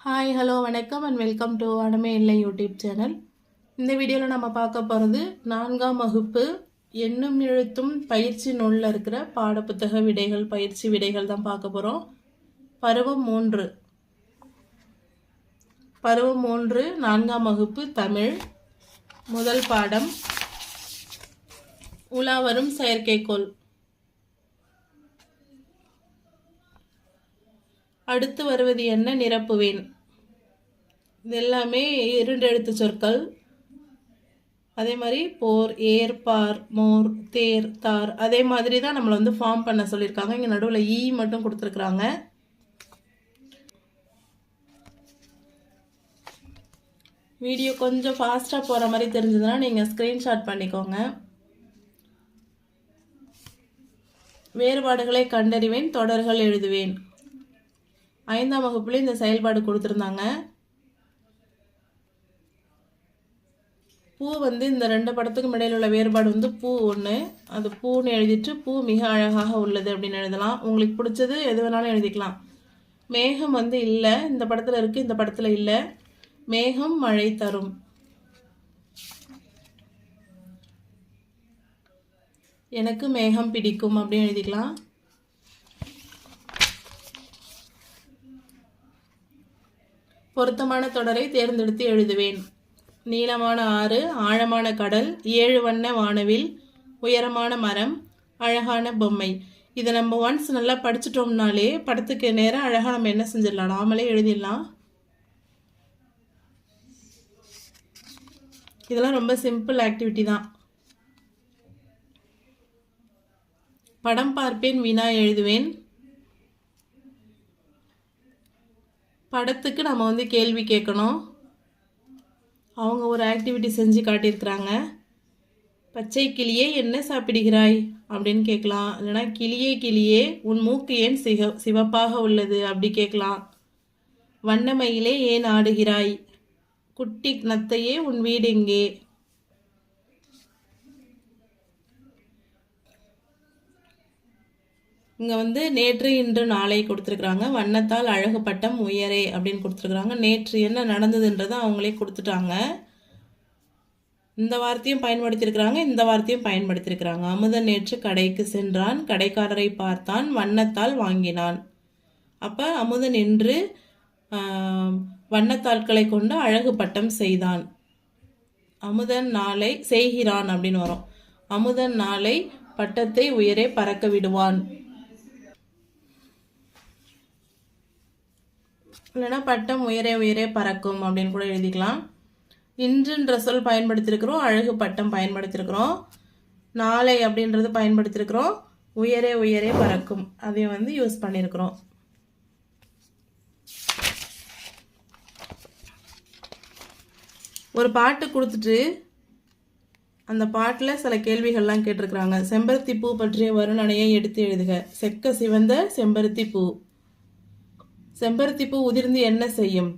Hi hello வணக்கம் and welcome to அடமே இல்லை யூடியூப் சேனல் இந்த வீடியோவில் நம்ம பார்க்க போகிறது நான்காம் வகுப்பு எண்ணும் எழுத்தும் பயிற்சி நூலில் இருக்கிற பாடப்புத்தக விடைகள் பயிற்சி விடைகள் தான் பார்க்க போகிறோம் பருவம் மூன்று. பருவம் மூன்று நான்காம் வகுப்பு தமிழ். முதல் பாடம். உலாவரும் செயற்கைக்கோள். அடுத்து வருவது என்ன நிரப்புவேன்? இது எல்லாமே இரண்டு எழுத்து சொற்கள். அதே மாதிரி போர் ஏர் பார் மோர் தேர் தார். அதே மாதிரி தான் நம்மளை வந்து ஃபார்ம் பண்ண சொல்லியிருக்காங்க. இங்கே நடுவில் ஈ மட்டும் கொடுத்துருக்குறாங்க. வீடியோ கொஞ்சம் ஃபாஸ்ட்டாக போகிற மாதிரி தெரிஞ்சதுன்னா நீங்கள் ஸ்க்ரீன்ஷாட் பண்ணிக்கோங்க. வேறுபாடுகளை கண்டறிவேன் தொடர்கள் எழுதுவேன். ஐந்தாம் வகுப்புல இந்த செயல்பாடு கொடுத்துருந்தாங்க. பூ வந்து இந்த ரெண்டு படத்துக்கும் இடையில உள்ள வேறுபாடு வந்து பூ ஒன்று அது பூன்னு எழுதிட்டு பூ மிக அழகாக உள்ளது அப்படின்னு எழுதலாம். உங்களுக்கு பிடிச்சது எது வேணாலும் எழுதிக்கலாம். மேகம் வந்து இல்லை. இந்த படத்தில் இருக்குது இந்த படத்தில் இல்லை. மேகம் மழை தரும். எனக்கு மேகம் பிடிக்கும் அப்படின்னு எழுதிக்கலாம். பொருத்தமான தொடரை தேர்ந்தெடுத்து எழுதுவேன். நீளமான ஆறு ஆழமான கடல் ஏழு வண்ண வானவில் உயரமான மரம் அழகான பொம்மை. இதை நம்ம ஒன்ஸ் நல்லா படிச்சிட்டோம்னாலே படத்துக்கு நேரம் அழகாக நம்ம என்ன செஞ்சிடலாம்? நாமளே எழுதிடலாம். இதெல்லாம் ரொம்ப சிம்பிள் ஆக்டிவிட்டி தான். படம் பார்ப்பேன் வினா எழுதுவேன். படத்துக்கு நம்ம வந்து கேள்வி கேட்கணும். அவங்க ஒரு ஆக்டிவிட்டி செஞ்சு காட்டியிருக்கிறாங்க. பச்சை கிளியே என்ன சாப்பிடுகிறாய்? அப்படின்னு கேட்கலாம். இல்லைனா கிளியே கிளியே உன் மூக்கு ஏன் சிக சிவப்பாக உள்ளது? அப்படி கேட்கலாம். வண்ணமயிலே ஏன் ஆடுகிறாய்? குட்டி நத்தையே உன் வீடு எங்கே? இங்கே வந்து நேற்று இன்று நாளை கொடுத்துருக்குறாங்க. வண்ணத்தால் அழகு பட்டம் உயரே அப்படின்னு கொடுத்துருக்குறாங்க. நேற்று என்ன நடந்ததுன்றதை அவங்களே கொடுத்துட்டாங்க. இந்த வார்த்தையும் பயன்படுத்தியிருக்கிறாங்க. இந்த வார்த்தையும் பயன்படுத்தியிருக்கிறாங்க. அமுதன் நேற்று கடைக்கு சென்றான். கடைக்காரரை பார்த்தான். வண்ணத்தால் வாங்கினான். அப்போ அமுதன் என்று வண்ணத்தாட்களை கொண்டு அழகு பட்டம் செய்தான். அமுதன் நாளை செய்கிறான் அப்படின்னு வரும். அமுதன் நாளை பட்டத்தை உயரே பறக்க விடுவான். இல்லைன்னா பட்டம் உயரே உயரே பறக்கும் அப்படின்னு கூட எழுதிக்கலாம். இன்றுன்ற சொல் பயன்படுத்தியிருக்கிறோம் அழகு பட்டம் பயன்படுத்தியிருக்கிறோம் நாளை அப்படின்றது பயன்படுத்தியிருக்கிறோம் உயரே உயரே பறக்கும். அதையும் வந்து யூஸ் பண்ணியிருக்கிறோம். ஒரு பாட்டு கொடுத்துட்டு அந்த பாட்டில் சில கேள்விகள்லாம் கேட்டிருக்கிறாங்க. செம்பருத்தி பூ பற்றிய வருணனையை எடுத்து எழுதுக. செக்க சிவந்த செம்பருத்தி பூ. செம்பருத்தி பூ உதிர்ந்து என்ன செய்யும்?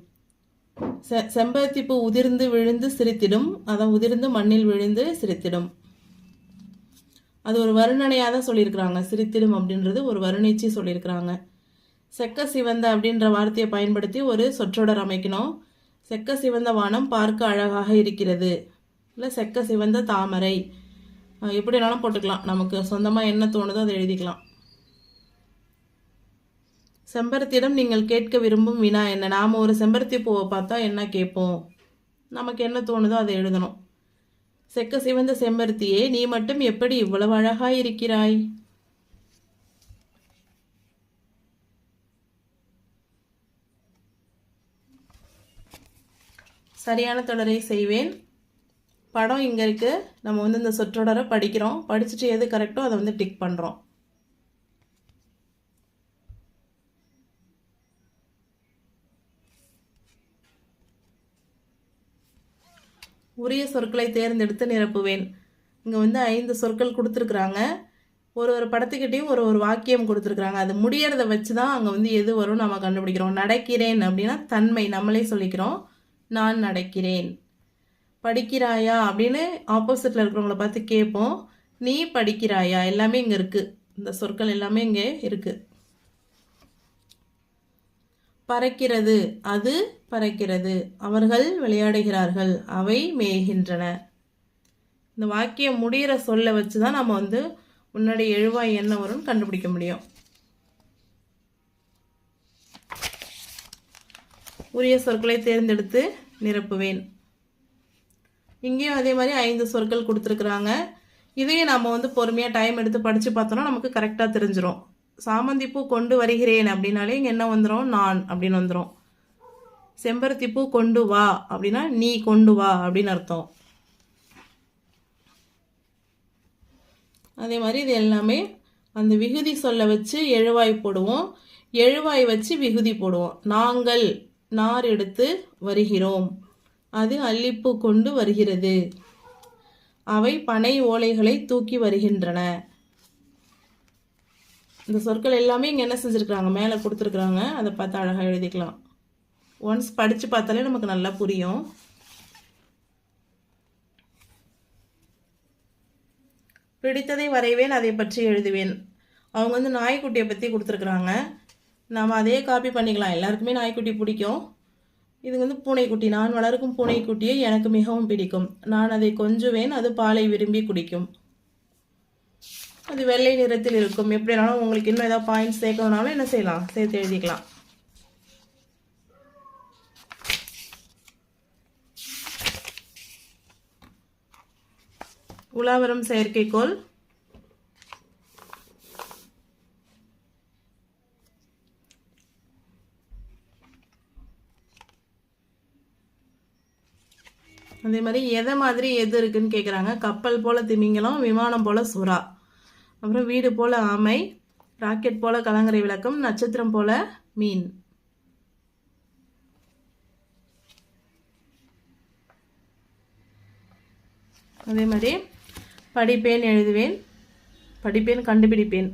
செ செம்பருத்திப்பூ உதிர்ந்து விழுந்து சிரித்திடும். அதை உதிர்ந்து மண்ணில் விழுந்து சிரித்திடும். அது ஒரு வருணனையாக தான் சொல்லியிருக்கிறாங்க. சிரித்திடும் அப்படின்றது ஒரு வருணிச்சு சொல்லியிருக்கிறாங்க. செக்க சிவந்த அப்படின்ற வார்த்தையை பயன்படுத்தி ஒரு சொற்றொடர் அமைக்கணும். செக்க சிவந்த வானம் பார்க்க அழகாக இருக்கிறது. இல்லை செக்க சிவந்த தாமரை. எப்படினாலும் போட்டுக்கலாம். நமக்கு சொந்தமாக என்ன தோணுதோ அதை எழுதிக்கலாம். செம்பருத்தியிடம் நீங்கள் கேட்க விரும்பும் வினா என்ன? நாம் ஒரு செம்பருத்தி பூவை பார்த்தா என்ன கேட்போம்? நமக்கு என்ன தோணுதோ அதை எழுதணும். செக்க சிவந்த செம்பருத்தியே நீ மட்டும் எப்படி இவ்வளவு அழகாய் இருக்கிறாய்? சரியான தொடரை செய்வேன். படம் இங்கே இருக்குது நம்ம வந்து இந்த சொற்றொடரை படிக்கிறோம். படிச்சுட்டு எது கரெக்டோ அதை வந்து டிக் பண்ணுறோம் உரிய சொற்களை தேர்ந்தெடுத்து நிரப்புவேன். இங்கே வந்து ஐந்து சொற்கள் கொடுத்துருக்குறாங்க. ஒரு ஒரு படத்துக்கிட்டேயும் ஒரு ஒரு வாக்கியம் கொடுத்துருக்குறாங்க. அது முடியறத வச்சு தான் அங்கே வந்து எது வரும் நம்ம கண்டுபிடிக்கிறோம். நடக்கிறேன் அப்படின்னா தன்மை நம்மளே சொல்லிக்கிறோம். நான் நடக்கிறேன். படிக்கிறாயா அப்படின்னு ஆப்போசிட்டில் இருக்கிறவங்கள பார்த்து கேட்போம். நீ படிக்கிறாயா? எல்லாமே இங்கே இருக்குது இந்த சொற்கள் எல்லாமே இங்கே இருக்குது பறக்கிறது. அது பறக்கிறது. அவர்கள் விளையாடுகிறார்கள். அவை மேய்கின்றன. இந்த வாக்கியம் முடிகிற சொல்லை வச்சு தான் நம்ம வந்து முன்னாடி எழுவாய் என்ன வரும்னு கண்டுபிடிக்க முடியும். உரிய சொற்களை தேர்ந்தெடுத்து நிரப்புவேன். இங்கேயும் அதே மாதிரி ஐந்து சொற்கள் கொடுத்துருக்குறாங்க. இதையும் நம்ம வந்து பொறுமையாக டைம் எடுத்து படித்து பார்த்தோன்னா நமக்கு கரெக்டாக தெரிஞ்சிடும் சாமந்தி பூ கொண்டு வருகிறேன் அப்படின்னாலே இங்கே என்ன வந்துடும் நான் அப்படின்னு வந்துடும் செம்பருத்தி பூ கொண்டு வா அப்படின்னா நீ கொண்டு வா அப்படின்னு அர்த்தம். அதே மாதிரி இது எல்லாமே அந்த விகுதி சொல்ல வச்சு எழுவாய் போடுவோம். எழுவாய் வச்சு விகுதி போடுவோம். நாங்கள் நார் எடுத்து வருகிறோம். அது அல்லிப்பூ கொண்டு வருகிறது. அவை பனை ஓலைகளை தூக்கி வருகின்றன. இந்த சொற்கள் எல்லாமே இங்கே என்ன செஞ்சுருக்குறாங்க? மேலே கொடுத்துருக்குறாங்க. அதை பார்த்து அழகாக எழுதிக்கலாம். ஒன்ஸ் படித்து பார்த்தாலே நமக்கு நல்லா புரியும். பிடித்ததை வரைவேன் அதை பற்றி எழுதுவேன். அவங்க வந்து நாய்க்குட்டியை பற்றி கொடுத்துருக்குறாங்க. நாம் அதே காப்பி பண்ணிக்கலாம். எல்லாருக்குமே நாய்க்குட்டி பிடிக்கும். இது வந்து பூனைக்குட்டி. நான் வளர்க்கும் பூனைக்குட்டியை எனக்கு மிகவும் பிடிக்கும். நான் அதை கொஞ்சுவேன் அது பாலை விரும்பி குடிக்கும். அது வெள்ளை நிறத்தில் இருக்கும். எப்படினாலும் உங்களுக்கு இன்னும் ஏதாவது பாயிண்ட்ஸ் சேர்க்கணுனாலும் என்ன செய்யலாம்? சேர்த்து எழுதிக்கலாம். உலாவரம் செயற்கைக்கோள். அதே மாதிரி எதை மாதிரி எது இருக்குன்னு கேட்குறாங்க கப்பல் போல் திமிங்கலம் விமானம் போல் சுறா. அப்புறம் வீடு போல் ஆமை ராக்கெட் போல் கலங்கரை விளக்கம் நட்சத்திரம் போல் மீன். அதே மாதிரி படிப்பேன் எழுதுவேன் படிப்பேன் கண்டுபிடிப்பேன்.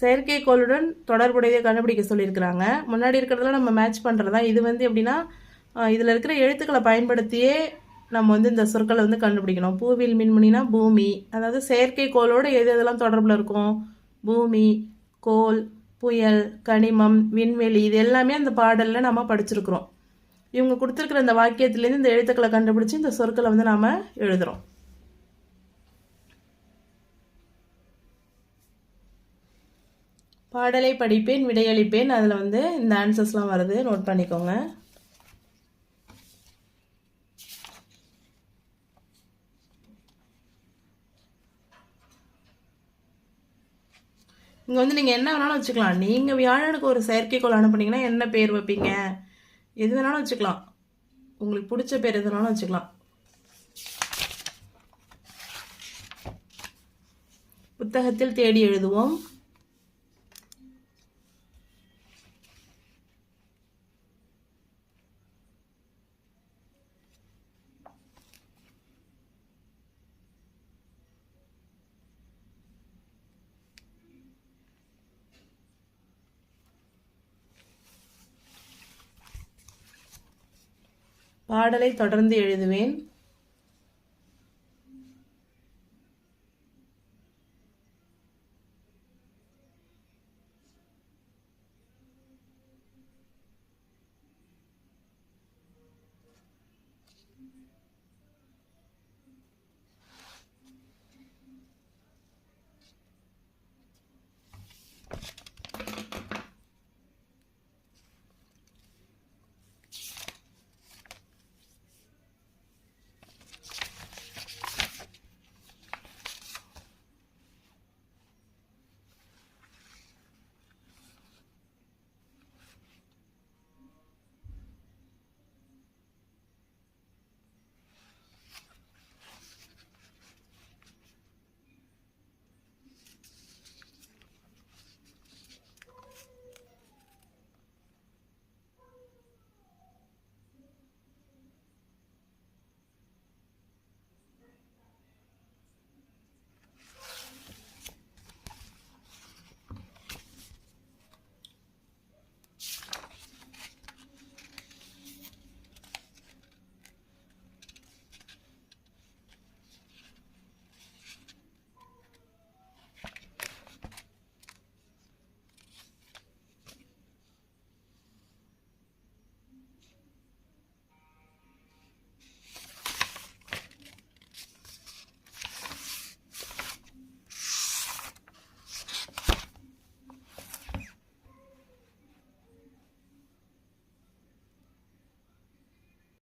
செயற்கைக்கோளுடன் தொடர்புடையதை கண்டுபிடிக்க சொல்லியிருக்கிறாங்க. முன்னாடி இருக்கிறதெல்லாம் நம்ம மேட்ச் பண்ணுறதா இது வந்து எப்படின்னா இதில் இருக்கிற எழுத்துக்களை பயன்படுத்தியே நம்ம வந்து இந்த சொற்களை வந்து கண்டுபிடிக்கணும். பூவில் மின்மணினா பூமி. அதாவது செயற்கைக்கோளோடு எது எதெல்லாம் தொடர்பில் இருக்கும்? பூமி கோல் புயல் கனிமம் விண்வெளி இது எல்லாமே அந்த பாடலில் நம்ம படிச்சிருக்கிறோம். இவங்க கொடுத்துருக்குற இந்த வாக்கியத்துலேருந்து இந்த எழுத்துக்களை கண்டுபிடிச்சி இந்த சொற்களை வந்து நாம் எழுதுகிறோம் பாடலை படிப்பேன் விடையளிப்பேன். அதில் வந்து இந்த ஆன்சர்ஸ்லாம் வருது. நோட் பண்ணிக்கோங்க. இங்கே வந்து நீங்கள் என்ன வேணாலும் வச்சுக்கலாம். நீங்கள் வியாழனுக்கு ஒரு செயற்கைக்கோள் அனுப்புனீங்கன்னா என்ன பேர் வைப்பீங்க? எது வேணாலும் வச்சுக்கலாம். உங்களுக்கு பிடிச்ச பேர் எது வேணாலும் வச்சுக்கலாம். புத்தகத்தில் தேடி எழுதுவோம். பாடலை தொடர்ந்து எழுதுவேன்.